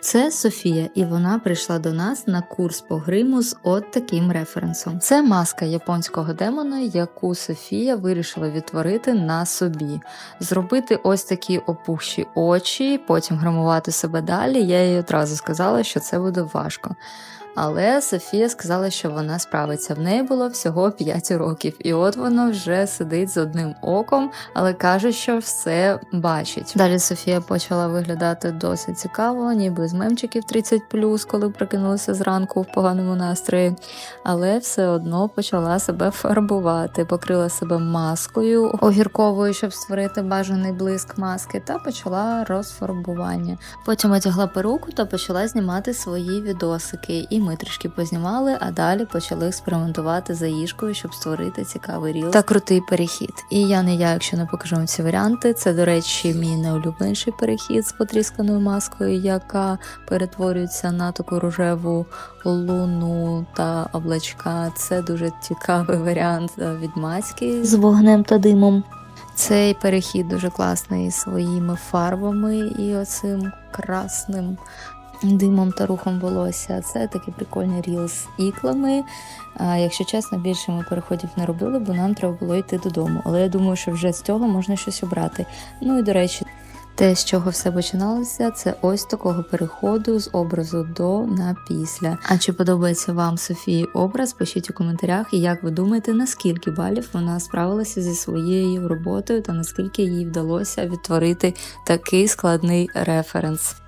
Це Софія, і вона прийшла до нас на курс по гриму з от таким референсом. Це маска японського демона, яку Софія вирішила відтворити на собі, зробити ось такі опухші очі, потім гримувати себе далі. Я їй одразу сказала, що це буде важко. Але Софія сказала, що вона справиться. В неї було всього 5 років, і от воно вже сидить з одним оком, але каже, що все бачить. Далі Софія почала виглядати досить цікаво, ніби з мемчиків 30+, коли прокинулася зранку в поганому настрої, але все одно почала себе фарбувати, покрила себе маскою огірковою, щоб створити бажаний блиск маски, та почала розфарбування. Потім одягла перуку та почала знімати свої відосики. І ми трішки познімали, а далі почали експериментувати за їжкою, щоб створити цікавий ріл та крутий перехід. І я не я, якщо не покажу вам ці варіанти. Це, до речі, мій найулюбленіший перехід з потрісканою маскою, яка перетворюється на таку рожеву луну та облачка. Це дуже цікавий варіант е, від маски з вогнем та димом. Цей перехід дуже класний своїми фарбами і оцим красним димом та рухом волосся. Це такий прикольний ріл з іклами. А, якщо чесно, більше ми переходів не робили, бо нам треба було йти додому. Але я думаю, що вже з цього можна щось обрати. Ну і до речі. Те, з чого все починалося, це ось такого переходу з образу до на після. А чи подобається вам Софії образ? Пишіть у коментарях, і як ви думаєте, наскільки балів вона справилася зі своєю роботою та наскільки їй вдалося відтворити такий складний референс.